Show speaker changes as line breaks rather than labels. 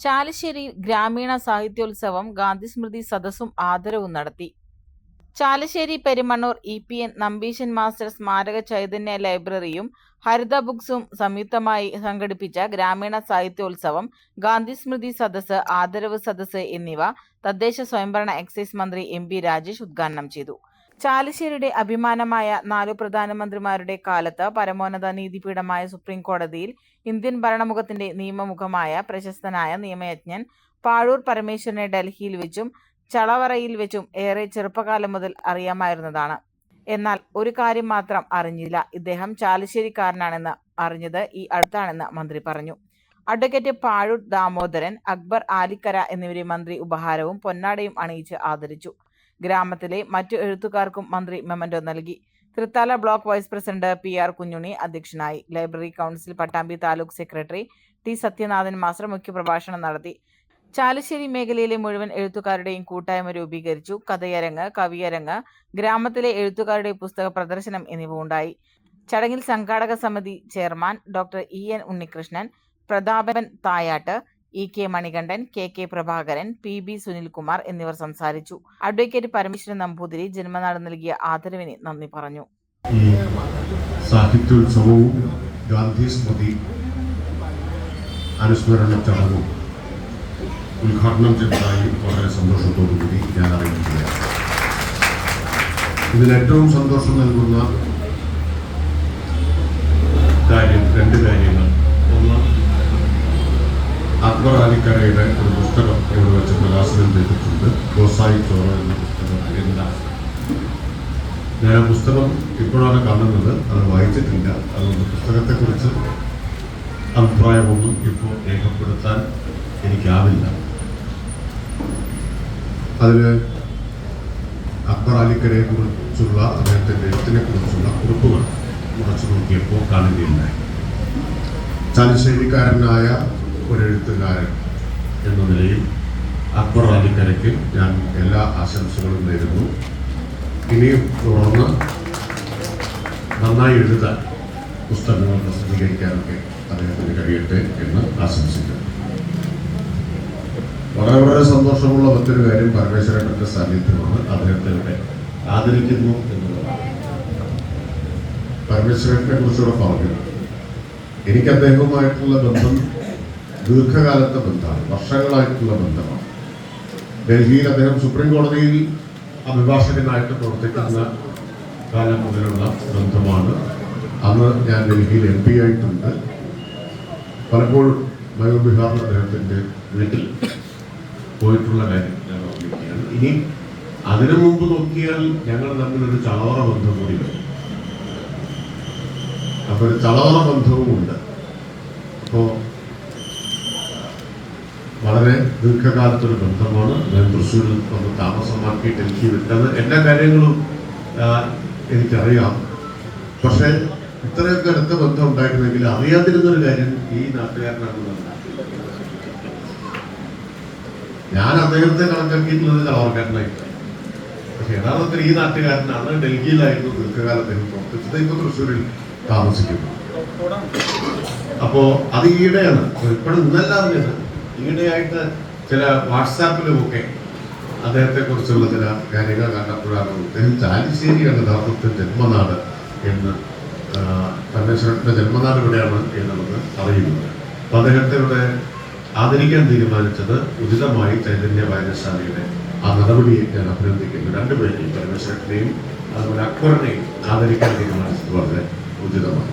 ചാലശ്ശേരി ഗ്രാമീണ സാഹിത്യോത്സവം ഗാന്ധിസ്മൃതി സദസ്സും ആദരവും നടത്തി. Chalissery Perumannur E P N Nambeesan master സ്മാരക ചൈതന്യ ലൈബ്രറിയും ഹരിത ബുക്സും സംയുക്തമായി സംഘടിപ്പിച്ച ഗ്രാമീണ സാഹിത്യോത്സവം ഗാന്ധിസ്മൃതി സദസ്സ് ആദരവ് സദസ്സ് എന്നിവ തദ്ദേശ സ്വയംഭരണ എക്സൈസ് മന്ത്രി എം പി രാജേഷ് ഉദ്ഘാടനം ചെയ്തു. ചാലശ്ശേരിയുടെ അഭിമാനമായ നാലു പ്രധാനമന്ത്രിമാരുടെ കാലത്ത് പരമോന്നത നീതിപീഠമായ സുപ്രീം കോടതിയിൽ ഇന്ത്യൻ ഭരണമുഖത്തിന്റെ നിയമമുഖമായ പ്രശസ്തനായ നിയമയജ്ഞൻ പാഴൂർ പരമേശ്വരനെ ഡൽഹിയിൽ വെച്ചും ചളവറയിൽ വെച്ചും ഏറെ ചെറുപ്പകാലം മുതൽ അറിയാമായിരുന്നതാണ്. എന്നാൽ ഒരു കാര്യം മാത്രം അറിഞ്ഞില്ല. ഇദ്ദേഹം ചാലശ്ശേരിക്കാരനാണെന്ന് അറിഞ്ഞത് ഈ അടുത്താണെന്ന് മന്ത്രി പറഞ്ഞു. അഡ്വക്കേറ്റ് പാഴൂർ ദാമോദരൻ അക്ബർ ആലിക്കര എന്നിവരെ മന്ത്രി ഉപഹാരവും പൊന്നാടയും അണിയിച്ച് ആദരിച്ചു. ഗ്രാമത്തിലെ മറ്റു എഴുത്തുകാർക്കും മന്ത്രി മെമ്മന്റോ നൽകി. Thrithala block vice president P R Kunjuni അധ്യക്ഷനായി. Library council Pattambi taluk secretary T Sathyanathan master മുഖ്യപ്രഭാഷണം നടത്തി. ചാലശ്ശേരി മേഖലയിലെ മുഴുവൻ എഴുത്തുകാരുടെയും കൂട്ടായ്മ രൂപീകരിച്ചു. കഥയരങ്ങ് കവിയരങ്ങ് ഗ്രാമത്തിലെ എഴുത്തുകാരുടെ പുസ്തക പ്രദർശനം എന്നിവ ഉണ്ടായി. ചടങ്ങിൽ സംഘാടക സമിതി chairman doctor E N Unnikrishnan Prathapan Thayattu E K Manikandan K K Prabhakaran P B Sunilkumar എന്നിവർ സംസാരിച്ചു. അഡ്വക്കേറ്റ് പരമേശ്വരൻ നമ്പൂതിരി ജന്മനാട് നൽകിയ ആദരവിന് നന്ദി പറഞ്ഞു.
സാഹിത്യോത്സവവും ഗാന്ധി സ്മൃതി അനുസ്മരണ ചടങ്ങും ഉദ്ഘാടനം ചെയ്തതായി വളരെ സന്തോഷത്തോടു കൂടി ഞാൻ അറിയിക്കുകയാണ്. ഇതിൽ ഏറ്റവും സന്തോഷം നൽകുന്ന കാര്യം രണ്ട് കാര്യങ്ങൾ ഒന്ന് അക്ബർ അലിക്കരയുടെ ഒരു പുസ്തകം ഇവിടെ വെച്ച് പ്രകാശനം ചെയ്തിട്ടുണ്ട്. ഗോസായി ചോറ എന്ന പുസ്തകം ഞാൻ ആ പുസ്തകം ഇപ്പോഴാണ് കാണുന്നത്. അത് വായിച്ചിട്ടില്ല. അതുകൊണ്ട് പുസ്തകത്തെക്കുറിച്ച് അഭിപ്രായമൊന്നും ഇപ്പോൾ രേഖപ്പെടുത്താൻ എനിക്കാവില്ല. അതിൽ അക്ബർ അലിക്കരയെ കുറിച്ചുള്ള അദ്ദേഹത്തിന്റെ എഴുത്തിനെ കുറിച്ചുള്ള കുറിപ്പുകൾ കുറച്ച് നോക്കിയപ്പോൾ കാണുകയുണ്ടായി. ചാലിശ്ശേരിക്കാരനായ ഒരു എഴുത്തുകാരൻ എന്ന നിലയിൽ അക്ബർ അലിക്കരയ്ക്ക് ഞാൻ എല്ലാ ആശംസകളും നേരുന്നു. ഇനിയും തുടർന്ന് നന്നായി എഴുതാൻ പുസ്തകങ്ങൾ പ്രസിദ്ധീകരിക്കാനൊക്കെ അദ്ദേഹത്തിന് കഴിയട്ടെ എന്ന് ആശംസിക്കുന്നു. വളരെ വളരെ സന്തോഷമുള്ള മറ്റൊരു കാര്യം പരമേശ്വരന്റെ സാന്നിധ്യമാണ്. അദ്ദേഹത്തെ ഇവിടെ ആദരിക്കുന്നു എന്നുള്ളതാണ്. പരമേശ്വരനെ കുറിച്ചുകൂടെ പറഞ്ഞു. എനിക്ക് അദ്ദേഹവുമായിട്ടുള്ള ബന്ധം ദീർഘകാലത്തെ ബന്ധമാണ് വർഷങ്ങളായിട്ടുള്ള ബന്ധമാണ്. ഡൽഹിയിൽ അദ്ദേഹം സുപ്രീം കോടതിയിൽ അഭിഭാഷകനായിട്ട് പ്രവർത്തിക്കുന്ന കാലം മുതലുള്ള ബന്ധമാണ്. അന്ന് ഞാൻ ഡൽഹിയിൽ എം പി ആയിട്ടുണ്ട്. പലപ്പോഴും മയൂർ ബിഹാറിൽ അദ്ദേഹത്തിന്റെ വീട്ടിൽ പോയിട്ടുള്ള കാര്യം ഞാൻ ഓർമ്മിക്കുകയാണ്. ഇനി അതിനു മുമ്പ് നോക്കിയാൽ ഞങ്ങൾ തമ്മിലൊരു ചളവറ ബന്ധം കൂടി വരും. അപ്പോൾ ഒരു ചളവറ ബന്ധവും ഉണ്ട് അപ്പോൾ വളരെ ദീർഘകാലത്തൊരു ബന്ധമാണ്. ഞാൻ തൃശ്ശൂരിൽ വന്ന് താമസമാക്കി ഡൽഹി വിട്ടത് എല്ലാ കാര്യങ്ങളും എനിക്കറിയാം. പക്ഷേ ഇത്രയൊക്കെ അടുത്ത ബന്ധം ഉണ്ടായിരുന്നെങ്കിൽ അറിയാതിരുന്നൊരു കാര്യം ഈ നാട്ടുകാരനാണെന്ന് ഞാൻ അദ്ദേഹത്തെ കണക്കാക്കിയിട്ടുള്ളത് കളവർക്കാരനായിട്ട് പക്ഷെ യഥാർത്ഥത്തിൽ ഈ നാട്ടുകാരനാണ് ഡൽഹിയിലായിരുന്നു ദീർഘകാലത്തേക്ക് പ്രവർത്തിച്ചത്. ഇപ്പൊ തൃശ്ശൂരിൽ താമസിക്കുന്നു. അപ്പോ അത് ഈയിടെയാണ്. ഇപ്പോഴും ഇന്നല്ല ഈയിടെയായിട്ട് ചില വാട്സാപ്പിലുമൊക്കെ അദ്ദേഹത്തെ കുറിച്ചുള്ള ചില കാര്യങ്ങൾ കണ്ടപ്പോഴാണ് അദ്ദേഹം ചാലിശ്ശേരിയാണ് യഥാർത്ഥത്തിൽ ജന്മനാട് എന്ന് പരമേശ്വരന്റെ ജന്മനാട് ഇവിടെയാണ് എന്നുള്ളത് അറിയുന്നത്. അപ്പൊ അദ്ദേഹത്തെ ഇവിടെ ആദരിക്കാൻ തീരുമാനിച്ചത് ഉചിതമായി ചൈതന്യ വായനശാലയുടെ ആ നടപടിയെ ഞാൻ അഭിനന്ദിക്കുന്നു. രണ്ടുപേരെയും പരമേശ്വരനെയും അതുപോലെ അക്ബറിനെയും ആദരിക്കാൻ തീരുമാനിച്ചത് വളരെ ഉചിതമാണ്.